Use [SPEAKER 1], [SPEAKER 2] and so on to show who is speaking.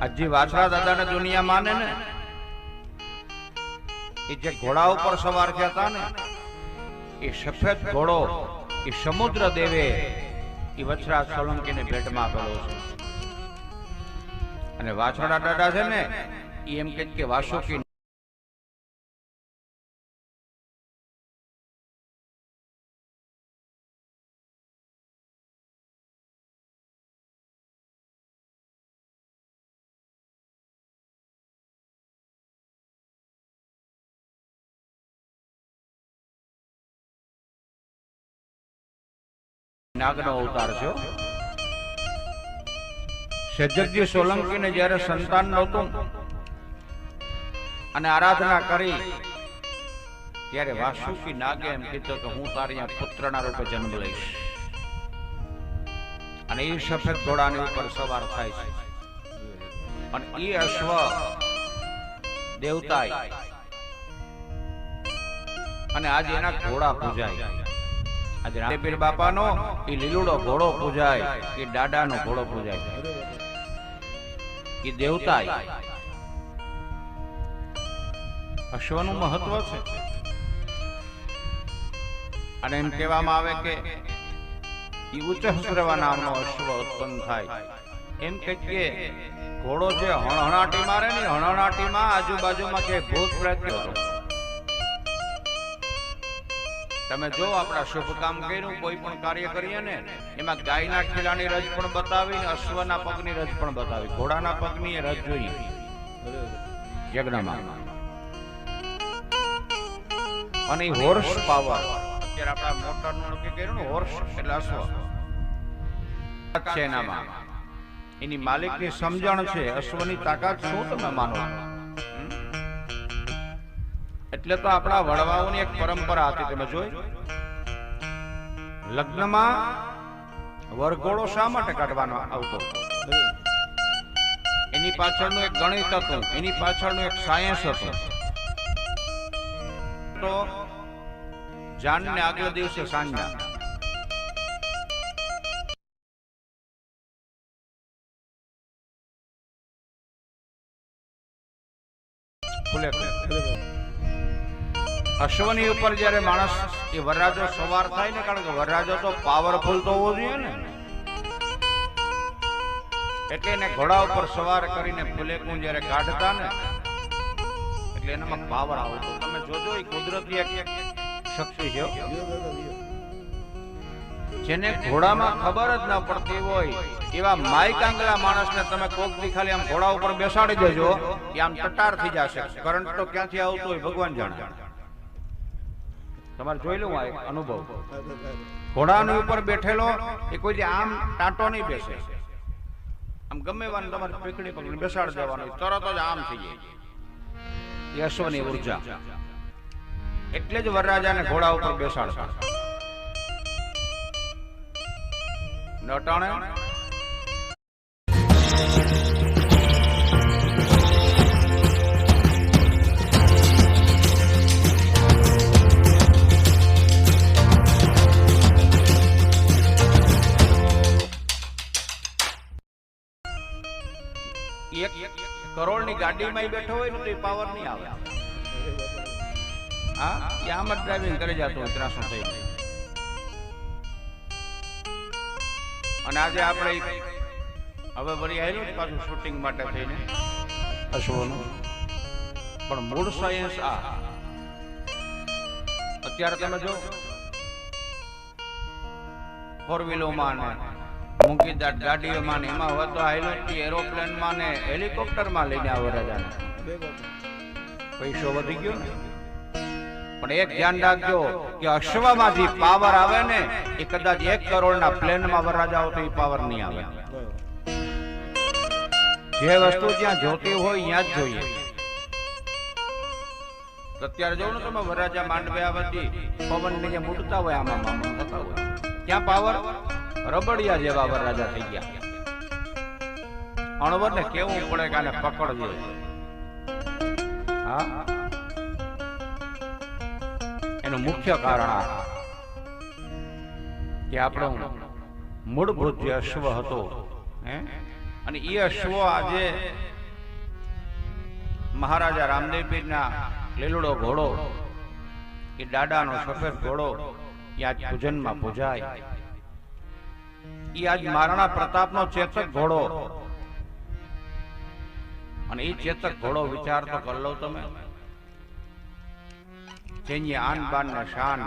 [SPEAKER 1] હજી વાછરા દાદાને દુનિયા માને ને, એ જે ઘોડા ઉપર સવાર થયા હતા ને, એ સફેદ ઘોડો, એ સમુદ્ર દેવે એ વછરા સોલંકીને ભેટમાં આપેલો છે. અને વાછરડા દાદા છે ને એમ કે વાસુકી નાગનો અવતાર છે સજ્જગજી સોલંકીને જ્યારે સંતાન નહોતું અને આરાધના કરી ત્યારે વાસુકી નાગે એમ કીધું કે હું તારી પુત્રના રૂપે જન્મ લઈશ. અને એ સફેદ ઘોડાની ઉપર સવાર થાય છે. અને એ અશ્વ દેવતાય. અને આજે એના ઘોડા પૂજાય. આજે રામપીર બાપાનો એ લીલુડો ઘોડો પૂજાય એ દાદાનો ઘોડો પૂજાય. એ દેવતા અશ્વનું મહત્વ છે. અને એમ કહેવામાં આવે કે એ ઉચ્ચ હસરવા નામનો અશ્વ ઉત્પન્ન થાય. એમ કે ઘોડો જે હણહણાટી મારે ને હણહણાટીમાં આજુબાજુમાં કે ભૂત પ્રત્યો હતો તમે જો આપણા શુભ કામ કર્યું કોઈ પણ કાર્ય કરીએ ને એમાં ગાયના ખીલાની રજ પણ બતાવી ને અશ્વના પગની રજ પણ બતાવી. ઘોડાના પગની એ રજ જોઈ. યજ્ઞમાં. અને હોર્સ પાવર અત્યારે આપણા મોટરનું નક્કી કર્યું ને હોર્સ એટલે અશ્વ. છે એનામાં. એની માલિકની સમજણ છે અશ્વની તાકાત શું તમે માનો? એટલે તો આપણા વડવાઓની એક પરંપરા હતી, તમે જોઈ? લગ્નમાં વરઘોડો શા માટે કાઢવાનો આવતો? એની પાછળનું એક ગણિત હતું, એની પાછળનું એક સાયન્સ હતું. તો જાનને આગલા દિવસે સાંજના. ખુલે ખુલે. અશ્વની ઉપર જ્યારે માણસ એ વરરાજો સવાર થાય ને, કારણ કે વરરાજો તો પાવરફુલ તો હોવો જોઈએ ને. એટલે એને ઘોડા ઉપર સવાર કરીને ફુલેકું જ્યારે કાઢતા ને, એટલે એનામાં પાવર આવતો તમે જોજો, એ કુદરતી એક શક્તિ છે જેને ઘોડામાં ખબર જ ના પડતી હોય, એવા માઈક આંગલા માણસને તમે કોકથી ખાલી આમ ઘોડા ઉપર બેસાડી દેજો કે આમ ટટાર થઈ જશે. કરંટ તો ક્યાંથી આવતો હોય ભગવાન જાણે. તમારે જોઈ લઉં આ અનુભવ. ઘોડાની ઉપર બેઠેલો એ કોઈ આમ ટાંટો નહીં બેસે. આમ ગમે એવાનું તમારે પીકડી પકડી બેસાડ દેવાનું, તરત જ આમ થઈ જાય. યશોની ઊર્જા. એટલે જ વરરાજાને ઘોડા ઉપર બેસાડતા. નટાણે એક કરોડની ગાડીમાં બેઠો હોય ને તો એ પાવર નહીં આવે. હા? એ આમ જ ડ્રાઇવિંગ કરી જતો હોય ત્રાસો થઈ અને આજે આપણે હવે વળી આવેલું પાછું શૂટિંગ માટે થઈને. અશ્વનું. પણ મૂળ સાયન્સ આ. અત્યારે તમે જો ફોર વ્હીલોમાં મૂકીદાર ગાડીઓમાં ને એમાં હાઇલોટ એરોપ્લેનમાં ને હેલિકોપ્ટરમાં લઈને આવો રાજાને પૈસો વધી ગયો પણ એક ધ્યાન રાખજો કે અશ્વમાં જે પાવર આવે ને, એ કદાચ એક કરોડના પ્લેનમાં વરરાજા હોય તો એ પાવર નહીં આવે. જે વસ્તુ જ્યાં જોતી હોય ત્યાં જ જોઈએ. અત્યારે જોઉં ને તમે વરરાજા માંડવ્યા આવતી પવનની જે મૂટતા હોય આમાં મામા થતા હોય. ક્યાં પાવર રબડિયા જેવા વરરાજા થઈ ગયા. અણવર ને કેવું પડે કે આને પકડજો. હા. એનું મુખ્ય કારણ આ કે આપણો મૂળભૂત જે અશ્વ હતો, હે? અને એ અશ્વ આજે મહારાજા રામદેવ પીરના લીલુડો ઘોડો એ દાદાનો સફેદ ઘોડો ત્યાં પૂજનમાં પૂજાય. એ આજ મહારાણા પ્રતાપનો ચેતક ઘોડો. અને એ ચેતક ઘોડો વિચાર તો કરી લો તમે. જેની આન બાન ને શાન